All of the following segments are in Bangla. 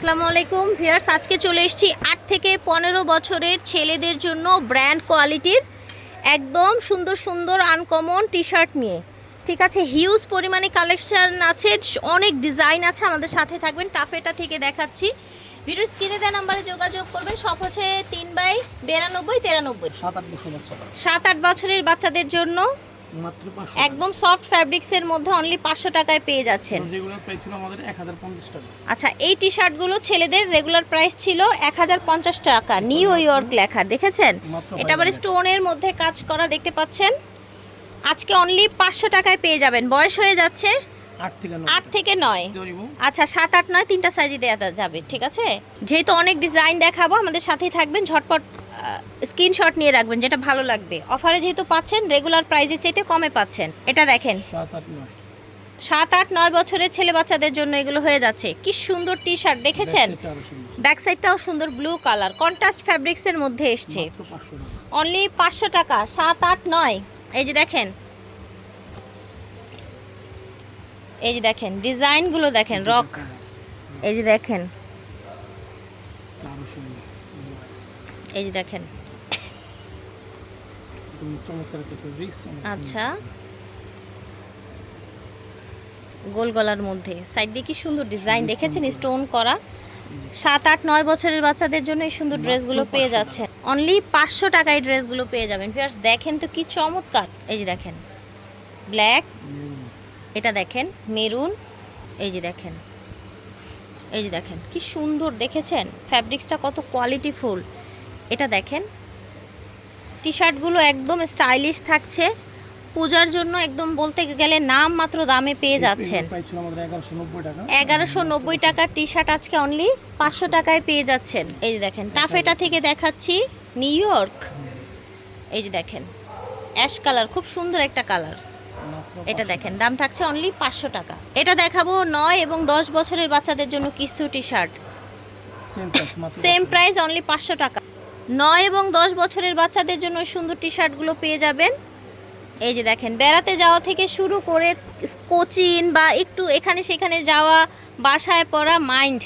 আসসালামু আলাইকুম। ভিয়ার্স আজকে চলে এসেছি আট থেকে পনেরো বছরের ছেলেদের জন্য ব্র্যান্ড কোয়ালিটির একদম সুন্দর সুন্দর আনকমন টি শার্ট নিয়ে। ঠিক আছে হিউজ পরিমাণে কালেকশান আছে অনেক ডিজাইন আছে আমাদের সাথে থাকবেন টাফেটা থেকে দেখাচ্ছি। ভিডিওর স্ক্রিনে দেওয়া নাম্বারে যোগাযোগ করবেন সব হচ্ছে তিন বাই বিরানব্বই তিরানব্বই। সাত আট বছরের বাচ্চাদের জন্য মাত্র একদম সফট ফ্যাব্রিক্সের মধ্যে অনলি পাঁচশো টাকায় পেয়ে যাচ্ছেন। রেগুলার প্রাইস ছিল আমাদের এক হাজার পঞ্চাশ টাকা। আচ্ছা এই টি শার্টগুলো ছেলেদের রেগুলার প্রাইস ছিল এক হাজার পঞ্চাশ টাকা। নিউ ইয়র্ক লেখা দেখেছেন? এটা আবার 500 স্টোনের মধ্যে কাজ করা দেখতে পাচ্ছেন? আজকে অনলি পাঁচশো টাকায় পেয়ে যাবেন। বয়স হয়ে যাচ্ছে আট থেকে নয়? আচ্ছা সাত আট নয় তিনটা সাইজে দেওয়া যাবে ঠিক আছে? যেহেতু অনেক ডিজাইন দেখাবো আমাদের সাথেই থাকবেন ঝটপট স্ক্রিনশট নিয়ে রাখবেন যেটা ভালো লাগবে। অফারে যেহেতু পাচ্ছেন রেগুলার প্রাইসের চাইতে কমে পাচ্ছেন। এটা দেখেন। সাত আট নয়। বছরের ছেলে বাচ্চাদের জন্য এগুলো হয়ে যাচ্ছে। কি সুন্দর টি শার্ট দেখেছেন। ব্যাক সাইডটাও সুন্দর ব্লু কালার কন্ট্রাস্ট ফ্যাব্রিক্সের মধ্যে এসছে। অনলি পাঁচশো টাকা। সাত আট নয়। এই যে দেখেন। এই যে দেখেন। ডিজাইনগুলো দেখেন রক এই যে দেখেন. এই যে দেখেন। আচ্ছা। গোল গলার মধ্যে। সাইড দিয়ে কি সুন্দর ডিজাইন দেখেছেন? স্টোন করা। সাত আট নয় বছরের বাচ্চাদের জন্য এই সুন্দর ড্রেসগুলো পেয়ে 500 যাচ্ছেন। অনলি পাঁচশো টাকায় ড্রেসগুলো পেয়ে যাবেন। ফিয়ার্স দেখেন তো কি চমৎকার। এই যে দেখেন। ব্ল্যাক এটা দেখেন। মেরুন। এই যে দেখেন। এই যে দেখেন। কি সুন্দর দেখেছেন? ফ্যাব্রিক্সটা কত কোয়ালিটিফুল এটা দেখেন। টি শার্টগুলো একদম স্টাইলিশ থাকছে। পূজার জন্য একদম বলতে গেলে নাম মাত্র দামে পেয়ে যাচ্ছেন। এগারোশো নব্বই টাকার টি শার্ট আজকে অনলি পাঁচশো টাকায় পেয়ে যাচ্ছেন। এই যে দেখেন টাফেটা থেকে দেখাচ্ছি। নিউ ইয়র্ক এই যে দেখেন অ্যাশ কালার খুব সুন্দর একটা কালার এটা দেখেন দাম থাকছে অনলি পাঁচশো টাকা। এটা দেখাবো নয় এবং দশ বছরের বাচ্চাদের জন্য কিছু টি শার্ট সেম প্রাইস অনলি পাঁচশো টাকা। নয় এবং দশ বছরের বাচ্চাদের জন্য সুন্দর টি শার্টগুলো পেয়ে যাবেন। এই যে দেখেন, বেড়াতে যাওয়া থেকে শুরু করে কোচিং বা একটু এখানে সেখানে যাওয়া, বাসায় পড়া, মাইন্ড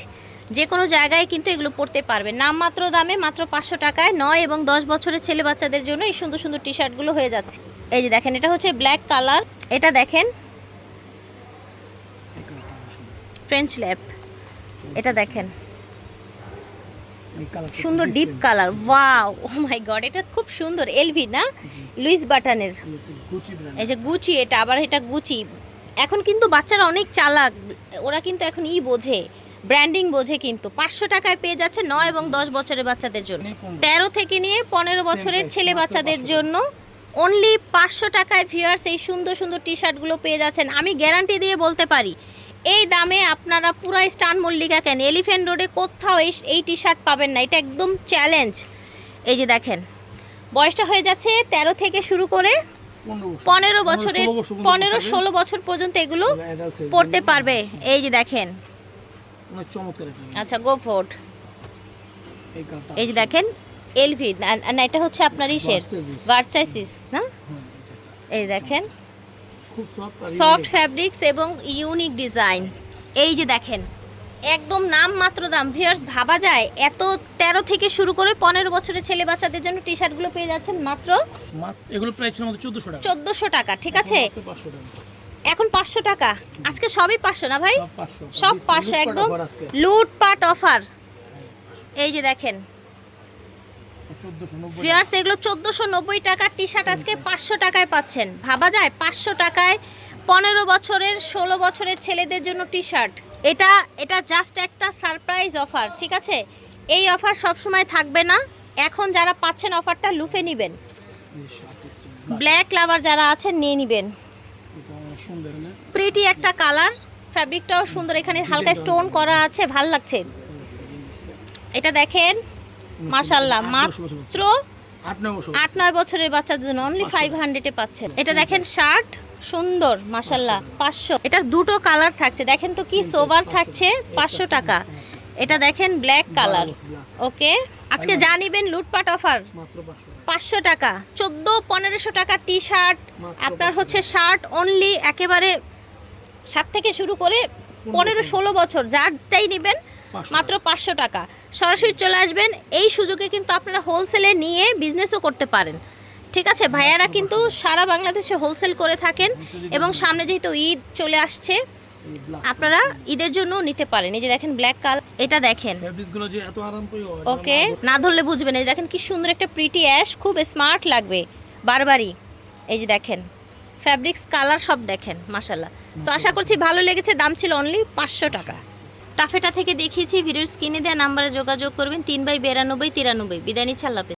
যে কোনো জায়গায় কিন্তু এগুলো পড়তে পারবেন। নামমাত্র দামে মাত্র পাঁচশো টাকায় নয় এবং দশ বছরের ছেলে বাচ্চাদের জন্য এই সুন্দর সুন্দর টি শার্টগুলো হয়ে যাচ্ছে। এই যে দেখেন, এটা হচ্ছে ব্ল্যাক কালার। এটা দেখেন। French lap. এটা দেখেন সুন্দর deep colour wow oh my God এটা খুব সুন্দর। এলভি না? লুইস বাটনের এই যে গুচি এটা আবার এটা গুচি এখন কিন্তু বাচ্চারা অনেক চালাক। ওরা কিন্তু এখন ই বোঝে ব্র্যান্ডিং বোঝে কিন্তু। পাঁচশো টাকায় পেয়ে যাচ্ছে নয় এবং দশ বছরের বাচ্চাদের জন্য। তেরো থেকে নিয়ে পনেরো বছরের ছেলে বাচ্চাদের জন্য। অনলি পাঁচশো টাকায় ভিউয়ার্স এই সুন্দর সুন্দর টি শার্টগুলো পেয়ে যাচ্ছেন। আমি গ্যারান্টি দিয়ে বলতে পারি এই দামে আপনারা পুরো স্টান মল্লিকা কেন? এলিফ্যান্ট রোডে কোথাও এই এই টি শার্ট পাবেন না। এটা একদম চ্যালেঞ্জ এই যে দেখেন বয়সটা হয়ে যাচ্ছে তেরো থেকে শুরু করে পনেরো বছরের 16 বছর পর্যন্ত পনেরো ষোলো বছর পর্যন্ত এগুলো পড়তে পারবে। এই যে দেখেন। আচ্ছা গো ফোর্ট এই যে দেখেন এলভি না এটা হচ্ছে আপনার ইসের। ভার্সাইসিস না। হ্যাঁ, এই দেখেন। সফট। ফ্যাব্রিক্স এবং ইউনিক ডিজাইন এই যে দেখেন একদম নাম মাত্র দাম। ভিউয়ার্স ভাবা যায় এত তেরো থেকে শুরু করে পনেরো বছরের ছেলে বাচ্চাদের জন্য টি শার্টগুলো পেয়ে যাচ্ছেন মাত্র এগুলো প্রাইস ছিল চোদ্দশো টাকা। চোদ্দোশো টাকা ঠিক আছে? মাত্র 500 টাকা। এখন পাঁচশো টাকা? আজকে সবই পাঁচশো না ভাই? সব 500 সব Discount পাঁচশো একদম। লুটপাট অফার এই যে দেখেন 1490 ফিয়ার্স এগুলো চোদ্দোশো নব্বই টাকার টি শার্ট আজকে পাঁচশো টাকায় পাচ্ছেন। ভাবা যায় পাঁচশো টাকায় পনেরো বছরের ষোলো বছরের ছেলেদের জন্য টি শার্ট এটা এটা জাস্ট একটা সারপ্রাইজ অফার ঠিক আছে? এই অফার সবসময় থাকবে না। এখন যারা পাচ্ছেন অফারটা লুফে নেবেন। ব্ল্যাক লাভার যারা আছেন নিয়ে নেবেন? প্রিটি একটা কালার ফ্যাব্রিকটাও সুন্দর। এখানে হালকা স্টোন করা আছে ভালো লাগছে। এটা দেখেন মাশাল্লাহ মাত্র। আট নয় বছরের বাচ্চাদের জন্য অনলি ফাইভ হান্ড্রেডে পাচ্ছেন। এটা দেখেন শার্ট সুন্দর মাসাল্লাহ পাঁচশো। এটার দুটো কালার থাকছে। দেখেন তো কি সোভার থাকছে পাঁচশো টাকা। এটা দেখেন ব্ল্যাক কালার ওকে আজকে যা নিবেন লুটপাট অফার পাঁচশো। টাকা। চোদ্দ পনেরোশো টাকা টি শার্ট আপনার হচ্ছে শার্ট অনলি একেবারে সাত থেকে শুরু করে পনেরো ষোলো বছর। যারটাই নেবেন মাত্র পাঁচশো টাকা। সরাসরি চলে আসবেন। এই সুযোগে কিন্তু আপনারা হোলসেলে নিয়ে বিজনেসও করতে পারেন। ঠিক আছে? ভাইয়ারা কিন্তু সারা বাংলাদেশে হোলসেল করে থাকেন এবং সামনে যেহেতু ঈদ চলে আসছে আপনারা ঈদের জন্য নিতে পারেন। এই যে দেখেন ব্ল্যাক কালার এটা দেখেন। ওকে না ধরলে বুঝবেন। এই যে দেখেন কি সুন্দর একটা প্রিটি অ্যাশ খুব স্মার্ট লাগবে। বারবারই। এই যে দেখেন ফ্যাব্রিক্স কালার সব দেখেন মাসাল্লাহ তো আশা করছি ভালো লেগেছে। দাম ছিল অনলি পাঁচশো টাকা। টাফেটা থেকে দেখিয়েছি, ভিডিওর স্ক্রিনে দেওয়া নাম্বারে যোগাযোগ করবেন, তিন বাই বিরানব্বই, তিরানব্বই বিদায় নিচ্ছে, আল্লাহ।